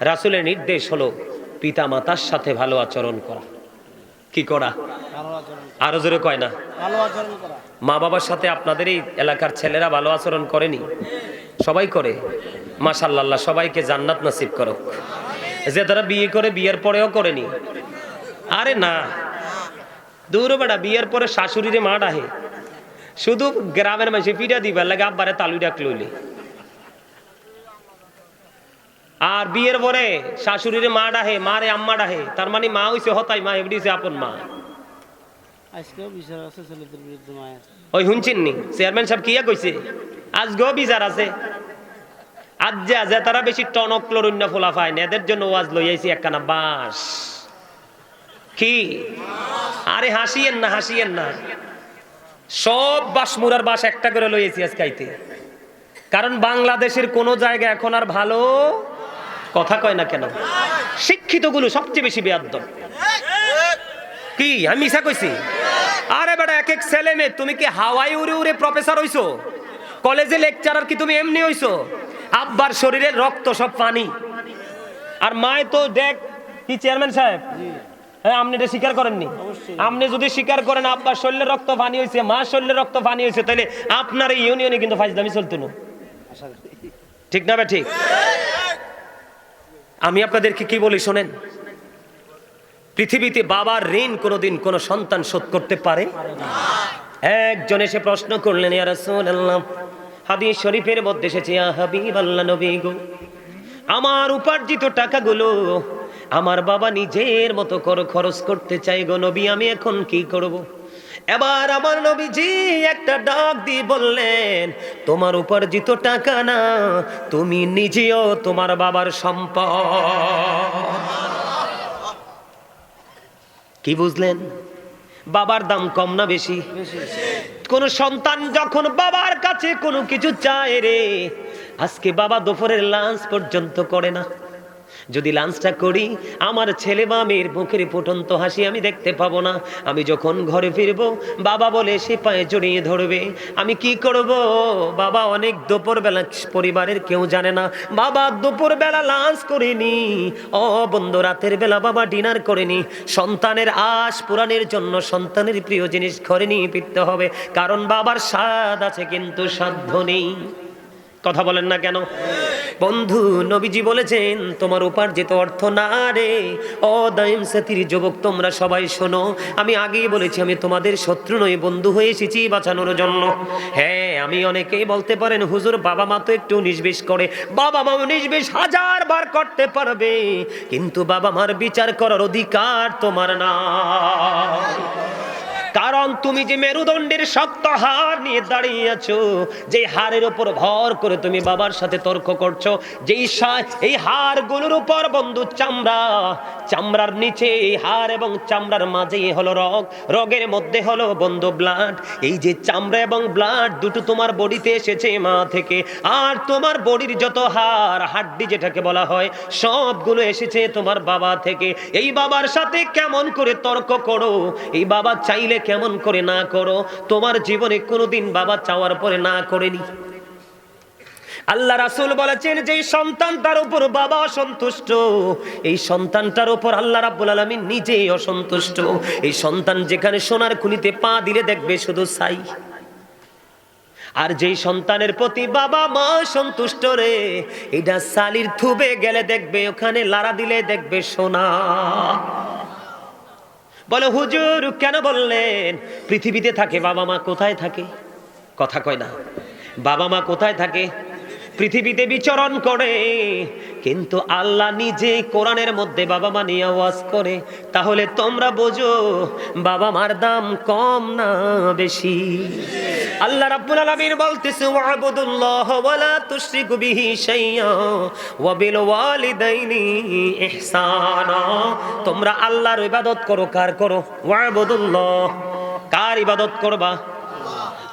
রাসুলের নির্দেশ হলো পিতা মাতার সাথে ভালো আচরণ করা। কি করা? আরও জোরে কয় না? মা বাবার সাথে আপনাদের এই এলাকার ছেলেরা ভালো আচরণ করেনি? সবাই করে। মাশাল্লাহ সবাইকে জান্নাত নসিব করো যে তারা বিয়ে করে বিয়ের পরেও করেনি। আরে না। দূর বেড়া বিয়ের পরে শাশুড়িরে মা ডাহে শুধু গ্রামের মাঝে পিঠা দিবার লাগে আব্বারে ডাক লইলে। আর বিয়ের পরে শাশুড়িরে মা ডাহে মারে আম্মা ডাহে। তার মানে মা হইছে হতাই মা এমডিছে আপন মা। আজকেও বিচার আছে ছেলেদের বিরুদ্ধে মায়ের। ওই শুনছেন নি? চেয়ারম্যান সাহেব কিয়া কইছে? আজকেও বিচার আছে। আজ যে যে তারা বেশি টনক ক্লোরুন্য ফোলা পায় না এদের জন্য ওয়াজ লই আইছি একখানা বাস কি? আরে হাসিয়েন না হাসিয়েন না। সব বাস মুরার বাস একটা করে লইয়েছি আজ খাইতে কারণ বাংলাদেশের কোন জায়গা এখন আর ভালো কথা কয় না কেন? শিক্ষিতগুলো সবচেয়ে বেশি বেয়াদ্দ। কি আমি মিশা কইছি? আরে বেটা এক এক ছেলে মেয়ে তুমি কি হাওয়াই উড়ে উড়ে প্রফেসর হইছো? কলেজে লেকচারার কি তুমি এমনি হইছো? আব্বার শরীরের রক্ত সব পানি। আর মায় তো দেখ কি চেয়ারম্যান সাহেব? হ্যাঁ আপনি এটা স্বীকার করেননি? আপনি যদি স্বীকার করেন আব্বার শরীরের রক্ত পানি হয়েছে মা শরীরের রক্ত পানি হয়েছে তাহলে আপনার এই ইউনিয়নে কিন্তু ফাইজদামি চলতো না। ঠিক না ঠিক? আমি আপনাদেরকে কি বলি শোনেন পৃথিবীতে বাবার ঋণ কোনোদিন কোনো সন্তান শোধ করতে পারে একজন এসে প্রশ্ন করলেন, ইয়া হাদিস শরীফের মধ্যে এসেছে নবী গো, আমার উপার্জিত টাকাগুলো আমার বাবা নিজের মতো করে খরচ করতে চাই গো নবী, আমি এখন কি করব। এবার আমার নবীজি একটা ডাক দিয়ে বললেন, তোমার উপার্জিত টাকা না, তুমি নিজেও তোমার বাবার সম্পদ। কি বুঝলেন? বাবার দাম কম না বেশি বেশি? কোন সন্তান যখন বাবার কাছে কোনো কিছু চায় রে, আজকে বাবা দুপুরের লাঞ্চ পর্যন্ত করে না। যদি লাঞ্চটা করি, আমার ছেলে বা মেয়ের মুখের ফুটন্ত হাসি আমি দেখতে পাবো না। আমি যখন ঘরে ফিরবো, বাবা বলে সে পায়ে জড়িয়ে ধরবে। আমি কি করব? বাবা অনেক দুপুর বেলা পরিবারের কেউ জানে না। বাবা দুপুর বেলা লাঞ্চ করেনি। ও বন্ধু, রাতের বেলা বাবা ডিনার করেনি। সন্তানের আশ পুরাণের জন্য সন্তানের প্রিয় জিনিস ঘরে নিয়ে ফিরতে হবে। কারণ বাবার স্বাদ আছে, কিন্তু সাধ্য নেই। কথা বলেন না কেন? বন্ধু, নবীজি বলেছেন, তোমার উপার্জিত অর্থ না রে। ও দাইম সাথীর যুবক, তোমরা সবাই শোনো। আমি আগেই বলেছি, আমি তোমাদের শত্রু নই, বন্ধু হয়ে এসেছি বাঁচানোর জন্য। হ্যাঁ আমি অনেকেই বলতে পারেন, হুজুর, বাবা মা তো একটু নিষ্বেশ করে। বাবা মা নিষ্বেশ হাজার বার করতে পারবে। কিন্তু বাবা মার বিচার করার অধিকার তোমার না কারণ তুমি যে মেরুদণ্ডের শক্ত হার নিয়ে দাঁড়িয়ে আছো যে হারের উপর ভর করে তুমি বাবার সাথে তর্ক করছ সা- এই হাড়গুলোর উপর বন্ধু চামড়া, চামড়ার নিচে এই হাড় এবং চামড়ার মাঝে হলো রগ, রগের মধ্যে হলো বন্ধু ব্লাড এই যে চামড়া এবং ব্লাড দুটো তোমার বডিতে এসেছে মা থেকে, আর তোমার বডির যত হাড় হাড্ডি যেটাকে বলা হয়, সবগুলো এসেছে তোমার বাবা থেকে, এই বাবার সাথে কেমন করে তর্ক করো, এই বাবা চাইলে কেমন করে না করো? তোমার জীবনে কোনোদিন বাবা চাওয়ার পরে না করেনি। আল্লাহ রাসুল বলেছেন যে সন্তান তার উপর বাবা অসন্তুষ্ট, এই সন্তানটার উপর আল্লাহ রাব্বুল আলামিন নিজেই অসন্তুষ্ট। এই সন্তান যেখানে সোনার খুনিতে পা দিলে দেখবে শুধু সাই আর যেই সন্তানের প্রতি বাবা মা সন্তুষ্ট রে, এটা সালির থুবে গেলে দেখবে, ওখানে লারা দিলে দেখবে সোনা। বলে, হুজুর, কেন বললেন? পৃথিবীতে থাকে, বাবা মা কোথায় থাকে? কথা কয় না। বাবা মা কোথায় থাকে? পৃথিবীতে বিচরণ করে। কিন্তু আল্লাহ নিজে কোরআনের মধ্যে বাবা মা নিয়ে আওয়াজ করে। তাহলে তোমরা বোঝো, বাবা মার দাম কম না বেশি? আল্লাহ রাব্বুল আলামিন বলতেছে, ওয়াবুদুল্লাহ ওয়ালা তুশরিকু বিহি শাইয়্যা ওয়া বিল ওয়ালিদাইনি ইহসানা। তোমরা আল্লাহর ইবাদত করো, কার করো? ওয়াবুদুল্লাহ। কার ইবাদত করবা?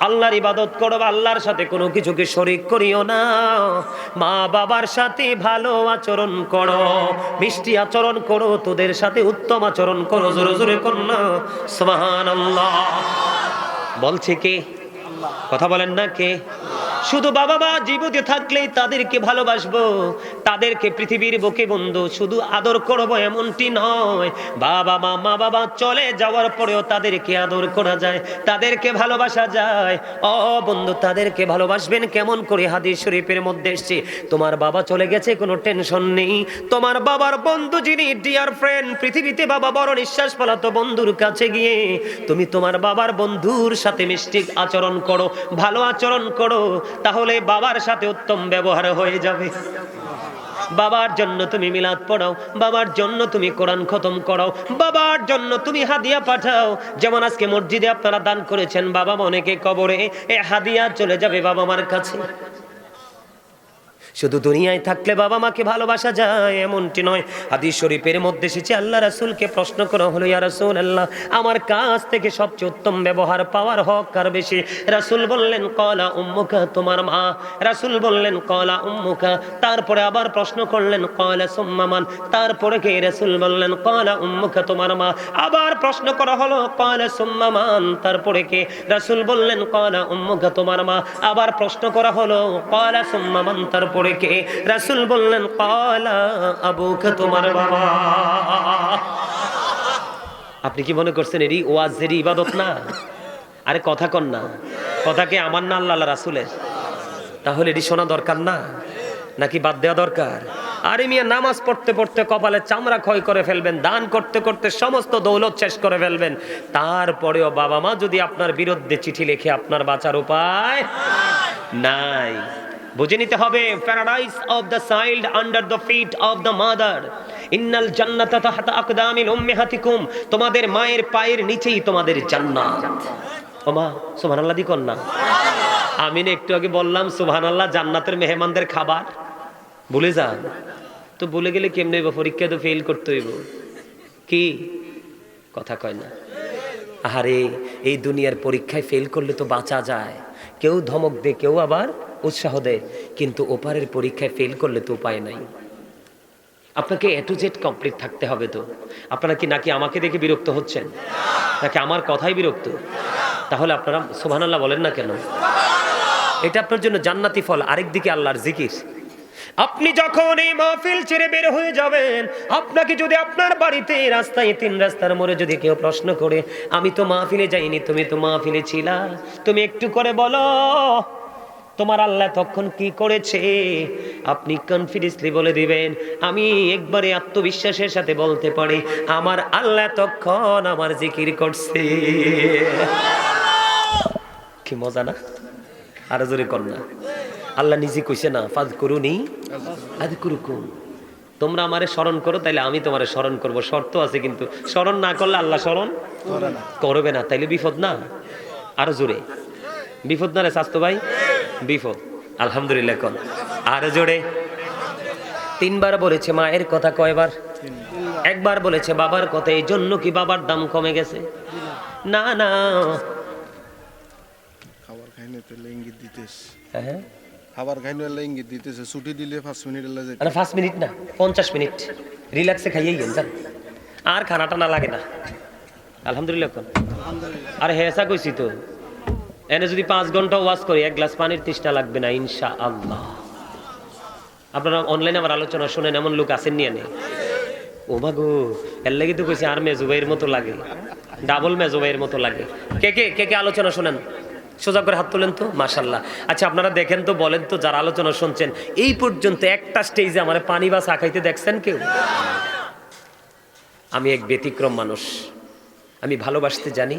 আল্লাহর ইবাদত করো, আল্লাহর সাথে কোনো কিছুকে শরিক করিও না। মা বাবার সাথে ভালো আচরণ করো, মিষ্টি আচরণ করো, তোদের সাথে উত্তম আচরণ করো, জোরে জোরে করো না। আল্লাহ বলছে কে? কথা বলেন না কে? শুধু বাবা মা জীবিত থাকলেই তাদেরকে ভালোবাসবো। তাদেরকে পৃথিবীর বুকে বন্ধু, শুধু আদর করব এমনটি নয়। বাবা মা মা বাবা চলে যাওয়ার পরেও তাদেরকে আদর করা যায়, তাদেরকে ভালোবাসা যায়। অ বন্ধু, তাদেরকে ভালোবাসবেন কেমন করে? হাদিস শরীফের মধ্যে এসছে, তোমার বাবা চলে গেছে, কোনো টেনশন নেই। তোমার বাবার বন্ধু যিনি ডিয়ার ফ্রেন্ড পৃথিবীতে বাবা বড় নিঃশ্বাস ফলাতো বন্ধুর কাছে গিয়ে, তুমি তোমার বাবার বন্ধুর সাথে মিষ্টি আচরণ করো, ভালো আচরণ করো। তাহলে বাবার সাথে উত্তম ব্যবহার হয়ে যাবে। বাবার জন্য তুমি মিলাদ পড়াও, বাবার জন্য তুমি কোরআন খতম করাও, বাবার জন্য তুমি হাদিয়া পাঠাও। যেমন আজকে মসজিদে আপনারা দান করেছেন, বাবা অনেকে কবরে এ হাদিয়া চলে যাবে বাবা মার কাছে। শুধু দুনিয়ায় থাকলে বাবা মাকে ভালোবাসা যায়, এমনটি নয়। হাদিস শরীফের মধ্যে এসেছে, আল্লাহ রাসূলকে প্রশ্ন করা হলো, ইয়া রাসূল আল্লাহ আমার কাছ থেকে সবচেয়ে উত্তম ব্যবহার পাওয়ার হক কার বেশি? রাসূল বললেন, কলা উম্মুকা, তোমার মা। রাসূল বললেন, কলা উম্মুকা। তারপরে আবার প্রশ্ন করলেন, কলা সুম্মামান তারপরে কে? রাসূল বললেন, কলা উম্মুকা, তোমার মা। আবার প্রশ্ন করা হলো, কলা সুম্মামান তারপরে কে? রাসূল বললেন, কলা উম্মুকা, তোমার মা। আবার প্রশ্ন করা হলো, কলা সুম্মামান তারপরে কে রাসূল বললেন, কলা আবুকা, তোমার বাবা। আপনি কি মনে করছেন এরই ওয়াজেরই ইবাদত না? আরে কথা কন না। কথা কি? আমার না আল্লাহ রাসূলের। তাহলে এটি শোনা দরকার না? নাকি বাদ দেওয়া দরকার? আরে মিয়া, নামাজ পড়তে পড়তে কপালে চামড়া ক্ষয় করে ফেলবেন, দান করতে করতে সমস্ত দৌলত শেষ করে ফেলবেন। তারপরেও বাবা মা যদি আপনার বিরুদ্ধে চিঠি লিখে, আপনার বাঁচার উপায় নাই। বুঝে নিতে হবে paradise of the child under the feet of the mother ইন্নাল জান্নাতা তাহতা আকদামিল উম্মিহাতিকুম, তোমাদের মায়ের পায়ের নিচেই তোমাদের জান্নাত। ওমা, সুবহানাল্লাহ দি কন্যা। আমি না একটু আগে বললাম, সুবহানাল্লাহ, জান্নাতের মেহমানদের খাবার। ভুলে যান। তো ভুলে গেলে কেমনে হইব? পরীক্ষা তো ফেল করতে হইব। কি? কথা কয় না। আহারে, এই দুনিয়ার পরীক্ষায় ফেল করলে তো বাঁচা যায়। কেউ ধমক দে, কেউ আবার উৎসাহ দেয়, কিন্তু ওপারের পরীক্ষায় ফেল করলে তো উপায় নাই। আপনাকে এ টু জেড কমপ্লিট থাকতে হবে তো। আপনারা কি নাকি আমাকে দেখে বিরক্ত হচ্ছেন? নাকি আমার কথাই বিরক্ত? তাহলে আপনারা সুবহানাল্লাহ বলেন না কেন? এটা আপনার জন্য জান্নাতি ফল আরেকদিকে আল্লাহর জিকির। আপনি যখন এই মাহফিল ছেড়ে বের হয়ে যাবেন, আপনাকে যদি আপনার বাড়িতে রাস্তায় তিন রাস্তার মোড়ে যদি কেউ প্রশ্ন করে, আমি তো মাহফিলে যাইনি, তুমি তো মাহফিলে ছিলা। তুমি একটু করে বলো। তোমার আল্লাহ তখন কি করেছে? আপনি কনফিডেন্সলি বলে দিবেন আমি একবারে আত্মবিশ্বাসের সাথে বলতে পারি আমার আল্লাহ তখন আমার জিকির করছে। কি মজা না? আরও জোরে কর না। আল্লাহ নিজে কইছে না ফাজ করুনি আদি কুরুকুম তোমরা আমারে স্মরণ করো তাইলে আমি তোমারে স্মরণ করব। শর্ত আছে কিন্তু স্মরণ না করলে আল্লাহ স্মরণ করবে না তাইলে বিপদ না। আরও জোরে। বিপদ না রে স্বাস্থ্য ভাই? বিপদ আলহামদুলিল্লাহ কন। আরও জোরে। তিনবার বলেছে মায়ের কথা কয়বার? একবার বলেছে বাবার কথা এই জন্য কি বাবার দাম কমে গেছে? না না। খাবার খাইনি তাহলে ইঙ্গিত দিতেস হ্যাঁ খাবার খাইনি হলে ইঙ্গিত দিতেছে ছুটি দিলে পাঁচ মিনিট হলে যেতে আরে পাঁচ মিনিট না পঞ্চাশ মিনিট। রিল্যাক্সে খাইয়েই গেন যান আর খানাটা না লাগে না। আলহামদুলিল্লাহ কোন। আর হেসা কইছি তো। এনে যদি পাঁচ ঘণ্টা ওয়াজ করি, এক গ্লাস পানির তৃষ্ণা লাগবে না ইনশা আল্লাহ আপনারা অনলাইনে আমার আলোচনা শোনেন, এমন লোক আসেন নিয়ে নে ও মাগো এর লাগি তো কইছি আর মেজুবাইয়ের মতো লাগে। ডাবল মেজুবাইয়ের মতো লাগে। কে কে কে কে আলোচনা শোনেন? সোজা করে হাত তোলেন তো? মাশাল্লাহ আচ্ছা আপনারা দেখেন তো, বলেন তো, যারা আলোচনা শুনছেন, এই পর্যন্ত একটা স্টেজে আমার পানি বা চা খাইতে দেখছেন কেউ? আমি এক ব্যতিক্রম মানুষ। আমি ভালোবাসতে জানি,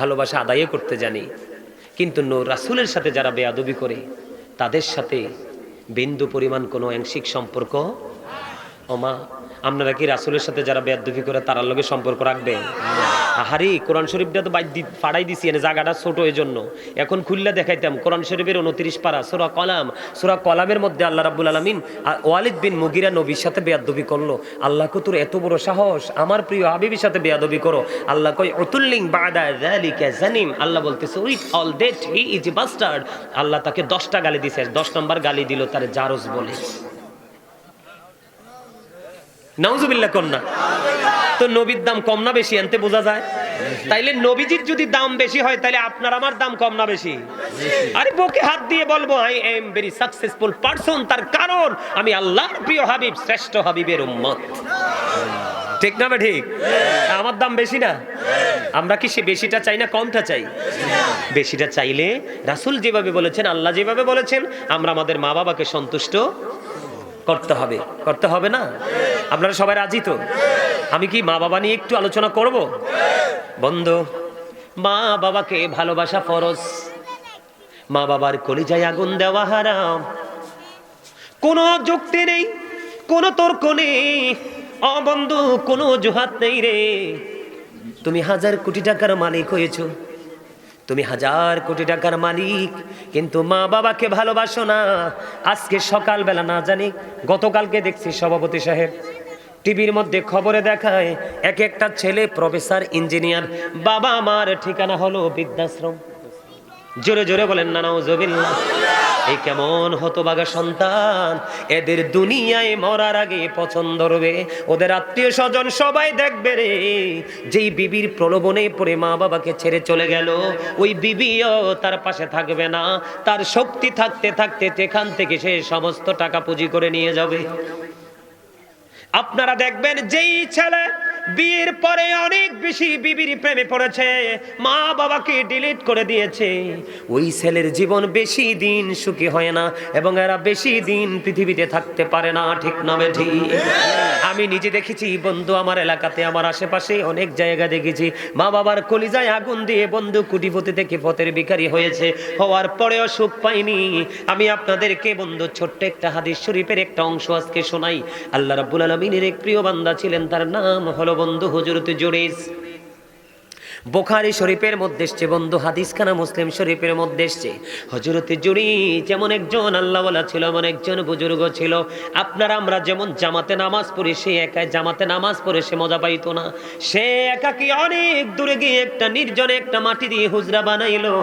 ভালোবাসা আদায় করতে জানি। কিন্তু রাসুলের সাথে যারা বেয়াদবি করে তাদের সাথে বিন্দু পরিমাণ কোনো আংশিক সম্পর্ক ওমা আপনারা কি রাসুলের সাথে যারা বেয়াদবি করে তার লগে সম্পর্ক রাখবেন আহারি, কোরআন শরীফটা তো ফাড়াই দিছি, এনে জায়গাটা ছোট এই জন্য এখন খুললে দেখাইতাম, কোরআন শরীফের উনত্রিশ পারা, সুরা কলাম। সুরা কলামের মধ্যে আল্লাহ রাব্বুল আলমিন ওয়ালিদ বিন মুগিরা নবীর সাথে বেয়াদবি করল। আল্লাহ কো তোর এত বড় সাহস, আমার প্রিয় হাবিবির সাথে বেয়াদবি করো। আল্লাহ কই অতুল্লিং বাদা যালিকা জানিম। আল্লাহ বলতেছে, with all that he is bastard. আল্লাহ তাকে দশটা গালি দিছে, দশ নম্বর গালি দিল তার জারজ বলে। নাউজুবিল্লাহ কন্যা। তো নবীর দাম কম না বেশি আনতে বোঝা যায়? তাইলে নবীজির যদি দাম বেশি হয় তাহলে আপনার আমার দাম কম না বেশি? আরে বুকে হাত দিয়ে বলব I am very successful person তার কারণ আমি আল্লাহর প্রিয় হাবিব শ্রেষ্ঠ হাবিবের উম্মত। ঠিক না ঠিক? আমার দাম বেশি না? আমরা কি সে বেশিটা চাই না কমটা চাই? বেশিটা চাইলে রাসূল যেভাবে বলেছেন আল্লাহ যেভাবে বলেছেন আমরা আমাদের মা বাবাকে সন্তুষ্ট করতে হবে। করতে হবে না? আপনারা সবাই রাজি তো? আমি কি মা বাবা নিয়ে একটু আলোচনা করব? বন্ধু, মা বাবাকে ভালোবাসা ফরজ। মা বাবার কলিজায় আগুন দেওয়া হারাম। কোনো যুক্তি নেই, কোনো তর্ক নেই। অ বন্ধু, কোনো অজুহাত নেই রে। তুমি হাজার কোটি টাকার মালিক হয়েছ। তুমি হাজার কোটি টাকার মালিক, কিন্তু মা বাবাকে ভালোবাসো না। আজকে সকালবেলা না জানি, গতকালকে দেখছি সভাপতি সাহেব। টিভির মধ্যে খবরে দেখায়, এক একটা ছেলে প্রফেসর, ইঞ্জিনিয়ার। বাবা আমার ঠিকানা হলো বৃদ্ধাশ্রম। জোরে জোরে বলেন না নাউজুবিল্লাহ এই কেমন হতবাগা সন্তান। এদের দুনিয়ায় মরার আগে পছন্দ রবে। ওদের আত্মীয় স্বজন সবাই দেখবে রে। যেই বিবির প্রলোভনে পড়ে মা বাবাকে ছেড়ে চলে গেল, ওই বিবিও তার পাশে থাকবে না। তার শক্তি থাকতে থাকতে সেখান থেকে সে সমস্ত টাকা পুঁজি করে নিয়ে যাবে। আপনারা দেখবেন যেই ছেলে বিয়ের পরে অনেক বেশি বিবির প্রেমে পড়েছে। মা বাবাকে ডিলিট করে দিয়েছে। ওই ছেলের জীবন বেশি দিন সুখী হয় না এবং এরা বেশি দিন পৃথিবীতে থাকতে পারে না, ঠিক নামে ঠিক? আমি নিজে দেখেছি বন্ধু আমার এলাকাতে, আমার আশেপাশে অনেক জায়গা দেখেছি। মা বাবার কলিজায় আগুন দিয়ে বন্ধু কুটিপতি থেকে পথের ভিখারি হয়েছে। হওয়ার পরেও সুখ পাইনি। আমি আপনাদেরকে বন্ধু, ছোট্ট একটা হাদিস শরীফের একটা অংশ আজকে শোনাই। আল্লাহ রাব্বুল আলামিনের এক প্রিয় বান্দা ছিলেন, তার নাম হলো বন্ধু হুজুরতে জুরেজ বোখারি শরীফের মধ্যে এসছে, বন্ধু হাদিসখানা মুসলিম শরীফের মধ্যে এসছে। হজরতে জুড়ি যেমন একজন আল্লাহওয়ালা ছিল, এমন একজন বুজুর্গ ছিল। আপনারা আমরা যেমন জামাতে নামাজ পড়ি, সে একাই জামাতে নামাজ পড়ে, সে মজা পাইতো না। সে একাকি অনেক দূরে গিয়ে একটা নির্জনে একটা মাটি দিয়ে হুজরা বানাইলো।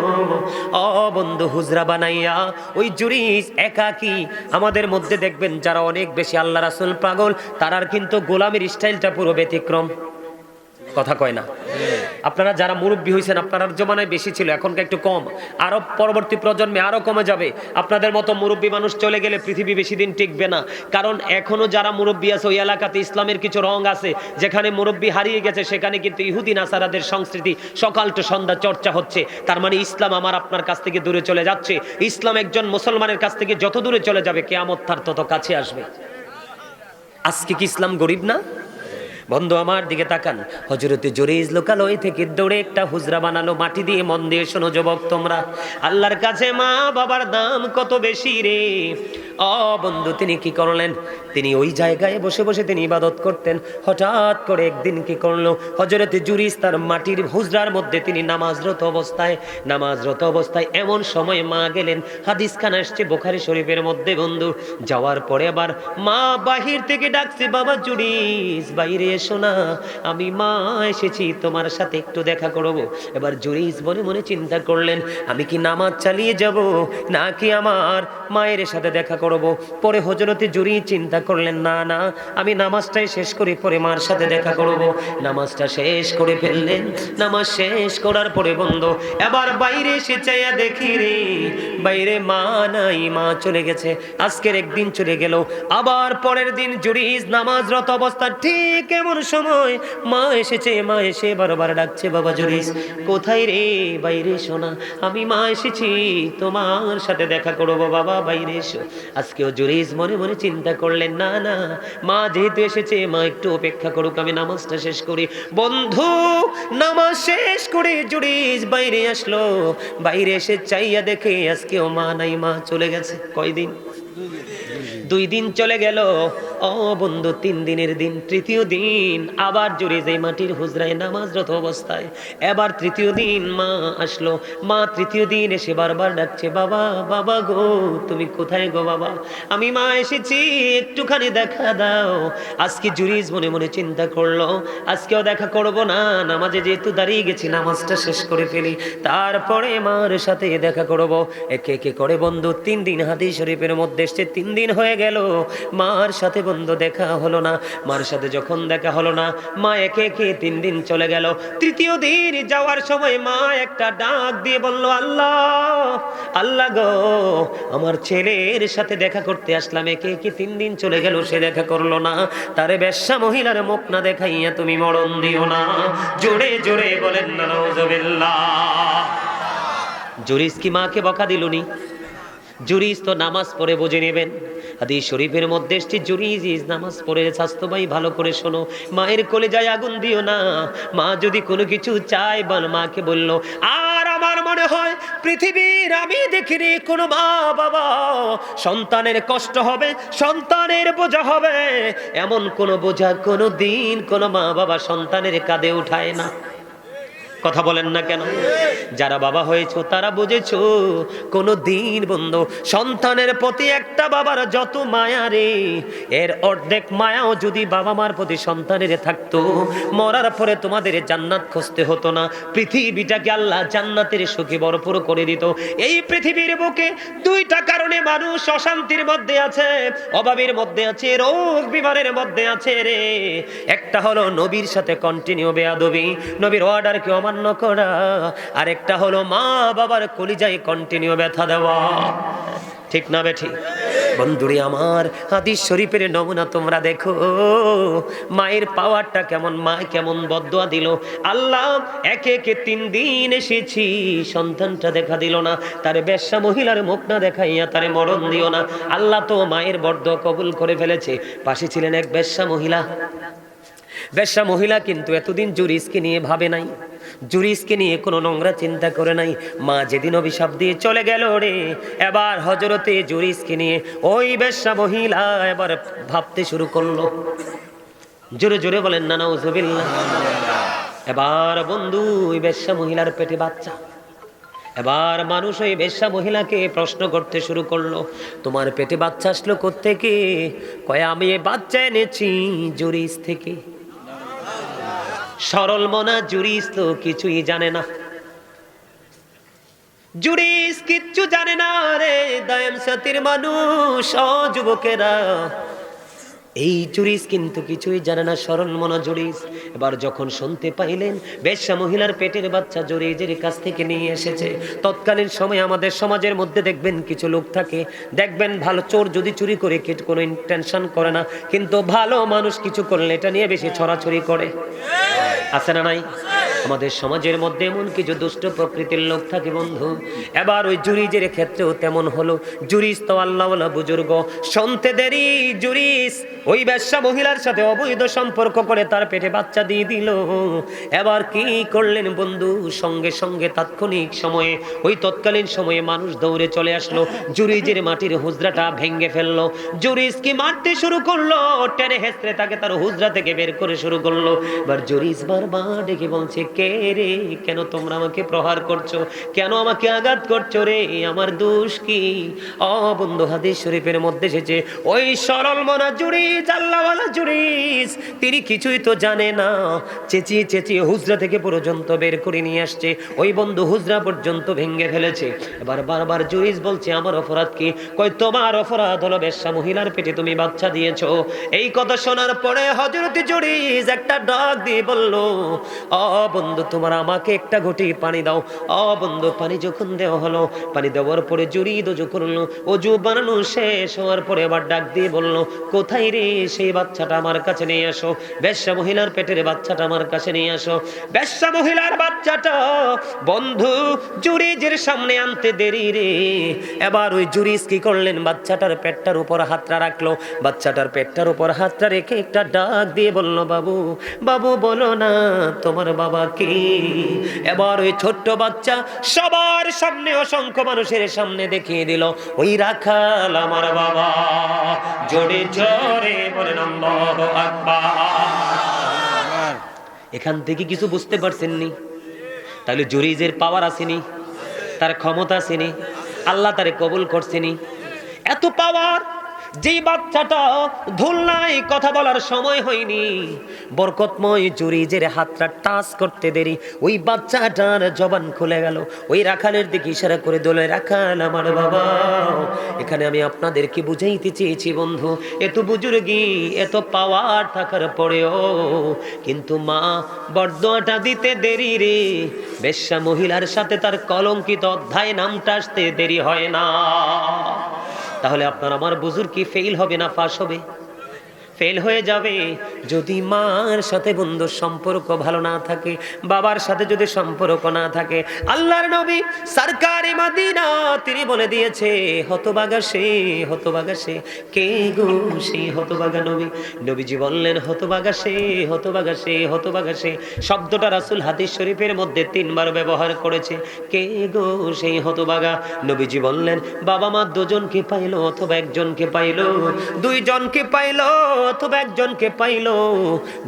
অ বন্ধু, হুজরা বানাইয়া ওই জুরিস একাকি, আমাদের মধ্যে দেখবেন যারা অনেক বেশি আল্লাহ রাসুল পাগল, তারার কিন্তু গোলামের স্টাইলটা পুরো ব্যতিক্রম। কথা কয় না। আপনারা যারা মুরব্বী হয়েছেন আপনার জমানায় বেশি ছিল, এখনকার একটু কম। আরও পরবর্তী প্রজন্মে আরও কমে যাবে। আপনাদের মতো মুরব্বী মানুষ চলে গেলে পৃথিবী বেশি দিন টিকবে না। কারণ এখনও যারা মুরব্বী আছে, ওই এলাকাতে ইসলামের কিছু রং আছে, যেখানে মুরব্বী হারিয়ে গেছে, সেখানে কিন্তু ইহুদিন আসারাদের সংস্কৃতি সকাল টু সন্ধ্যা চর্চা হচ্ছে। তার মানে ইসলাম আমার আপনার কাছ থেকে দূরে চলে যাচ্ছে। ইসলাম একজন মুসলমানের কাছ থেকে যত দূরে চলে যাবে, কেয়ামত তার তত কাছে আসবে। আজকে কি ইসলাম গরিব না? বন্ধু, আমার দিকে তাকান। হজরতে জরিজ লোকালয় থেকে দৌড়ে একটা হুজরা বানালো, মাটি দিয়ে মন দিয়ে শোনো যুবক তোমরা। আল্লাহর কাছে মা বাবার দাম কত বেশি রে? বন্ধু, তিনি কি করলেন? তিনি ওই জায়গায় বসে বসে তিনি ইবাদত করতেন। হঠাৎ করে একদিন কি করল? হজরতে জুরিস তার মাটির হুজরার মধ্যে তিনি নামাজরত অবস্থায় নামাজরত অবস্থায় এমন সময় মা গেলেন। হাদিস খান আসছে বোখারি শরীফের মধ্যে, বন্ধু। যাওয়ার পরে আবার মা বাহির থেকে ডাকছে, বাবা জুরিস, বাইরে এসো না। আমি মা এসেছি, তোমার সাথে একটু দেখা করব। এবার জুরিস মনে মনে চিন্তা করলেন, আমি কি নামাজ চালিয়ে যাব? নাকি আমার মায়ের সাথে দেখা করব? পরে হজরতে জুরি চিন্তা করলেন, না না, আমি নামাজটাই শেষ করি, পরে মার সাথে দেখা করব। নামাজটা শেষ করে ফেললেন। নামাজ শেষ করার পরে বন্ধ, এবার বাইরে এসে চাইয়া দেখি রে, বাইরে মা নাই, মা চলে গেছে, আজকের একদিন চলে গেল। আবার পরের দিন জুরিজ নামাজরত অবস্থা ঠিক এমন সময় মা এসেছে, মা এসে বারবার ডাকছে, বাবা জুরিজ কোথায় রে? বাইরে এসো না, আমি মা এসেছি, তোমার সাথে দেখা করব, বাবা, বাইরে এসো। আজকেও জুরিজ মনে মনে চিন্তা করলেন, না না, মা যেহেতু এসেছে, মা একটু অপেক্ষা করুক, আমি নামাজটা শেষ করি। বন্ধু, নামাজ শেষ করে জুরিজ বাইরে আসলো। বাইরে এসে চাইয়া দেখে আজকেও মা নাই, মা চলে গেছে। কয়দিন? দুই দিন চলে গেল। ও বন্ধু, তিন দিনের দিন, তৃতীয় দিন, আবার জুড়ে যে মাটির হুজরায় নামাজরত অবস্থায়, এবার তৃতীয় দিন মা আসলো। মা তৃতীয় দিন এসে বারবার ডাকছে, বাবা বাবা গো, তুমি কোথায় গো বাবা? আমি মা এসেছি, একটুখানি দেখা দাও। আজকে জুরিজ মনে মনে চিন্তা করল, আজকেও দেখা করব না, নামাজে যেহেতু দাঁড়িয়ে গেছি, নামাজটা শেষ করে ফেলি। তারপরে মার সাথে দেখা করব। একে একে করে, বন্ধু, তিন দিন হাতি শরীফের মধ্যে এসছে তিন দিন হয়ে গেল। মার সাথে বন্ধু দেখা হলো না। মার সাথে যখন দেখা হলো না, মা একে একে তিন দিন চলে গেল। তৃতীয় দিন যাওয়ার সময় মা একটা ডাক দিয়ে বলল, আল্লাহ আল্লাহ গো, আমার ছেলের সাথে দেখা করতে আসলাম। একে একে তিন দিন চলে গেল, সে দেখা করল না। তারে বেশ্যা মহিলার মুখ না দেখাইয়া তুমি মরণ দিও না। জোরে জোরে বলেন না জুরিস কি মাকে বকা দিলুনি। জুরিস তো নামাজ পড়ে বুঝে নেবেন। হাদিস শরীফের মধ্যে এসছি জুরিস ইজ নামাজ পড়ে, স্বাস্থ্য ভাই ভালো করে শোনো। মায়ের কোলে যায় আগুন দিও না। মা যদি কোনো কিছু চায়, বল মাকে বলল, আর আমার মনে হয় পৃথিবীর আমি দেখিনি কোনো মা বাবা সন্তানের কষ্ট হবে, সন্তানের বোঝা হবে। এমন কোনো বোঝা কোনো দিন কোনো মা বাবা সন্তানের কাঁধে উঠায় না। কথা বলেন না কেন? যারা বাবা হয়েছো, তারা বুঝেছ কোনো দিন বন্ধু, সন্তানের প্রতি একটা বাবার যত মায়া রে, এর অর্ধেক মায়াও যদি বাবা মার প্রতি সন্তানের থাকতো, মরার পরে তোমাদের জান্নাত খুঁজতে হতো না। পৃথিবীটাকে আল্লাহ জান্নাতের সুখে ভরপুর করে দিত। এই পৃথিবীর বুকে দুইটা কারণে মানুষ অশান্তির মধ্যে আছে, অভাবের মধ্যে আছে, রোগ বিমারের মধ্যে আছে রে। একটা হলো নবীর সাথে কন্টিনিউ বেয়াদবি, নবীর অর্ডারকে অমান্য করা। আর একটা হলো মা বাবার কলিজায় কন্টিনিউ ব্যথা দেওয়া। ঠিক না বেঠি? বন্ধুরি আমার, হাদিস শরীফের নমুনা তোমরা দেখো। মায়ের পাওয়ারটা কেমন, মা কেমন বদয়া দিল। আল্লাহ একে একে তিন দিন এসেছি, সন্তানটা দেখা দিল না। তার বেশ্যা মহিলার মুখ না দেখাইয়া তারে মরণ দিও না। আল্লাহ তো মায়ের বর্দ কবুল করে ফেলেছে। পাশে ছিলেন এক বেশ্যা মহিলা। বেশ্যা মহিলা কিন্তু এতদিন জুরিসকে নিয়ে ভাবে নাই। জুরিসকে নিয়ে কোনো নোংরা চিন্তা করে নাই। মা যেদিন অভিশাপ দিয়ে চলে গেল রে, এবার হজরতে জুরিসকে নিয়ে ওই বেশ্যা মহিলা এবার ভাবতে শুরু করল। জোরে জোরে বলেন না নাউজুবিল্লাহ এবার বন্ধু, ওই বেশ্যা মহিলার পেটে বাচ্চা। এবার মানুষ ওই বেশ্যা মহিলাকে প্রশ্ন করতে শুরু করল, তোমার পেটে বাচ্চা আসলো কোত্থেকে? কয়ে, আমি এ বাচ্চা এনেছি জুরিস থেকে। সরল মনা, জুরিস তো কিছুই জানে না। জুরিস কিচ্ছু জানে না রে, দয়াম সতীর মানুষ যুবকেরা এই চুরিস কিন্তু কিছুই জানে না সরল মনা জুরিস এবার যখন শুনতে পাইলেন, বেশ্যা মহিলার পেটের বাচ্চা জুরিজের কাছ থেকে নিয়ে এসেছে। তৎকালীন সময় আমাদের সমাজের মধ্যে দেখবেন কিছু লোক থাকে, দেখবেন ভালো চোর যদি চুরি করে, কেট কোনো ইন্টেনশন করে না। কিন্তু ভালো মানুষ কিছু করলে, এটা নিয়ে বেশি ছড়াছড়ি করে। আছে না নাই? আমাদের সমাজের মধ্যে এমন কিছু দুষ্ট প্রকৃতির লোক থাকে বন্ধু। এবার ওই জুরিজের ক্ষেত্রেও তেমন হলো। জুরিস তো আল্লাহ বুজুর্গ শুনতে দেরি, জুরিস। ওই ব্যবসা মহিলার সাথে অবৈধ সম্পর্ক করে তার পেটে বাচ্চা দিয়ে দিল। এবার কি করলেন বন্ধু? সঙ্গে সঙ্গে তাৎক্ষণিক সময়ে, ওই তৎকালীন সময়ে মানুষ দৌড়ে চলে আসলো। জুরিজের মাটির হুজরাটা ভেঙ্গে ফেলল। জুরিস কি মারতে শুরু করল? টেনে হেসড়ে তাকে তার হুজরা থেকে বের করে শুরু করল। এবার জুরিস বারবার ডেকে বলছে কে রে? কেন তোমরা আমাকে প্রহার করছ? কেন আমাকে আঘাত করছ রে? আমার দোষ কি? অ, বন্ধু, হাদিস শরীফের মধ্যে এসেছে, ওই সরল মনা জুরিস আল্লাহওয়ালা জুরিস তিনি কিছুই তো জানে না। চেঁচিয়ে চেঁচিয়ে হুজরা থেকে পর্যন্ত বের করে নিয়ে আসছে। ওই বন্ধু হুজরা পর্যন্ত ভেঙে ফেলেছে। এবার বারবার জুরিস বলছে, আমার অপরাধ কি? কই তোমার অপরাধ হলো বেশ্যা মহিলার পেটে তুমি বাচ্চা দিয়েছ। এই কথা শোনার পরে হজরত জুরিস একটা ডাক দিয়ে বলল, অ বন্ধু, তোমার আমাকে একটা ঘটি পানি দাও। অ বন্ধু, পানি যখন দেওয়া হলো, পানি দেওয়ার পরে জুরি দোজো করল, অজু বানানো শেষ হওয়ার পরে আবার ডাক দিয়ে বলল, কোথায় রে সেই বাচ্চাটা আমার কাছে নিয়ে আসো বেশ্যা মহিলার পেটের বাচ্চাটা আমার কাছে নিয়ে আসো বেশ্যা মহিলার বাচ্চাটা, বন্ধু জুরিজের সামনে আনতে দেরি রে। এবার ওই জুরিজ কি করলেন? বাচ্চাটার পেটটার উপর হাতটা রাখল। বাচ্চাটার পেটটার উপর হাতটা রেখে একটা ডাক দিয়ে বলল, বাবু বাবু বলো না, তোমার বাবা কি? এবার ওই ছোট্ট বাচ্চা সবার সামনে অসংখ্য মানুষের সামনে দেখিয়ে দিল, ওই রাখাল আমার বাবা। জোরে জোরে বলেন এখান থেকে কিছু বুঝতে পারছেননি। তাহলে জরিজের পাওয়ার আসেনি, তার ক্ষমতা আসেনি, আল্লাহ তারে কবুল করছেনি। এত পাওয়ার যেই বাচ্চাটা ধুলনায় কথা বলার সময় হয়নি। বরকতময় জুরিজের হাতটা টাচ করতে দেরি। ওই বাচ্চাটার জবান খুলে গেল। ওই রাখালের দিকে ইশারা করে দোলে, রাখাল আমার বাবা, এখানে আমি আপনাদেরকে বুঝাইতে চেয়েছি বন্ধু। এত বুজুর্গি, এত পাওয়ার থাকার পরেও কিন্তু মা বর্দটা দিতে দেরি রে। বেশ্যা মহিলার সাথে তার কলঙ্কিত অধ্যায় নামটা আসতে দেরি হয় না। তাহলে আপনার আমার বুজুর কি ফেইল হবে না ফাঁস হবে? ফেল হয়ে যাবে। যদি মার সাথে বন্ধুর সম্পর্ক ভালো না থাকে, বাবার সাথে যদি সম্পর্ক না থাকে, আল্লাহর নবী সরকারি মাদিনা, তিনি বলে দিয়েছে, হতবাগা সে হতবাগা সে। কে গো সে হতবাগা নবী? নবীজি বললেন, হতবাগা সে হতবাগা সে হতবাগা সে। শব্দটা রাসুল হাদিস শরীফের মধ্যে তিনবার ব্যবহার করেছে। কে গো সেই হতবাগা? নবীজি বললেন, বাবা মা দুজনকে পাইলো অথবা একজনকে পাইলো, দুইজনকে পাইলো অথবা একজনকে পাইলো,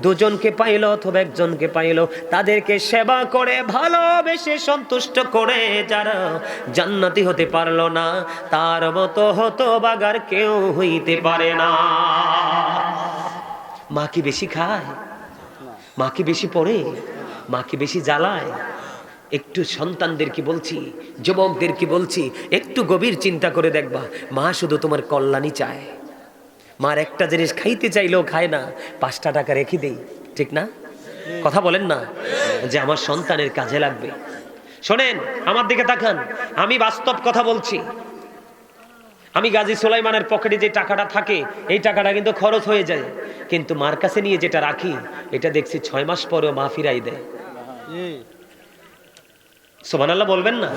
দুজনকে পাইলো অথবা একজনকে পাইলো। তাদেরকে সেবা করে, ভালোবেসে সন্তুষ্ট করে যারা জান্নাতি হতে পারল না, তার মতো হতবাগার কেউ হইতে পারে না। মা কি বেশি খায়? মা কি বেশি পড়ে? মা কি বেশি জ্বালায়? একটু সন্তানদেরকে বলছি যুবকদেরকে বলছি, একটু গভীর চিন্তা করে দেখবা, মা শুধু তোমার কল্যাণই চায়। মার একটা জিনিস খাইতে চাইলেও খায় না, পাঁচটা টাকা রেখে দেই, ঠিক না? কথা বলেন না যে আমার সন্তানের কাজে লাগবে। শোনেন, আমার দিকে তাকান, আমি বাস্তব কথা বলছি। আমি গাজী সোলাইমানের পকেটে যে টাকাটা থাকে, এই টাকাটা কিন্তু খরচ হয়ে যায়। কিন্তু মার কাছে নিয়ে যেটা রাখি, এটা দেখছি ছয় মাস পরেও মা ফিরাই দেয়। জি সোমানাল্লাহ বলবেন না?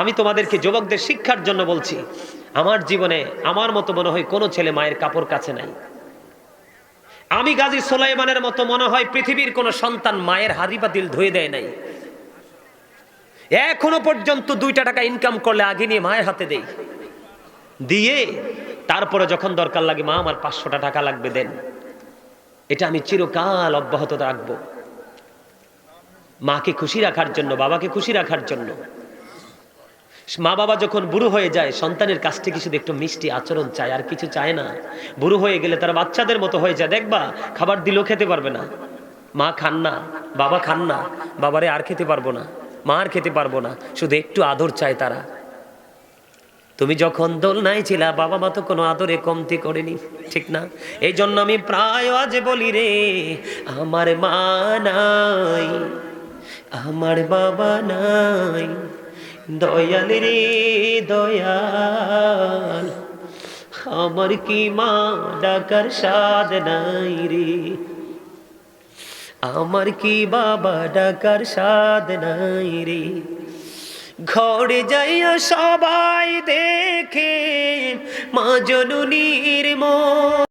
আমি তোমাদেরকে যুবকদের শিক্ষার জন্য বলছি আমার জীবনে আমার মতো মনে হয় কোনো ছেলে মায়ের কাপড় কাছে নাই। আমি গাজী সোলাইমানের মতো মনে হয় পৃথিবীর কোনো সন্তান মায়ের হাড়ি বাতিল ধুয়ে দেয় নাই। এখনও পর্যন্ত দুইটা টাকা ইনকাম করলে আগে নিয়ে মায়ের হাতে দেই। দিয়ে তারপরে যখন দরকার লাগে, মা, আমার পাঁচশোটা টাকা লাগবে, দেন। এটা আমি চিরকাল অব্যাহত রাখব। মাকে খুশি রাখার জন্য, বাবাকে খুশি রাখার জন্য। মা বাবা যখন বুড়ো হয়ে যায়, সন্তানের কাছ থেকে শুধু একটু মিষ্টি আচরণ চায়, আর কিছু চায় না। বুড়ো হয়ে গেলে তারা বাচ্চাদের মতো হয়ে যায়। দেখবা খাবার দিলেও খেতে পারবে না। মা খান না, বাবা খান না, বাবারে আর খেতে পারব না, মা আর খেতে পারব না, শুধু একটু আদর চায় তারা। তুমি যখন দোলনায় ছিলা, বাবা মা তো কোনো আদরে কমতি করেনি, ঠিক না? এই জন্য আমি প্রায় আজ বলি রে, আমার মা নাই, আমার বাবা নাই। দয়াল রে দয়াল, আমার কি মা ডাকার সাদ নাই রে? আমার কি বাবা ডাকার সাদ নাই রে? ঘরে যাইয়া সবাই দেখে মা জননীর মন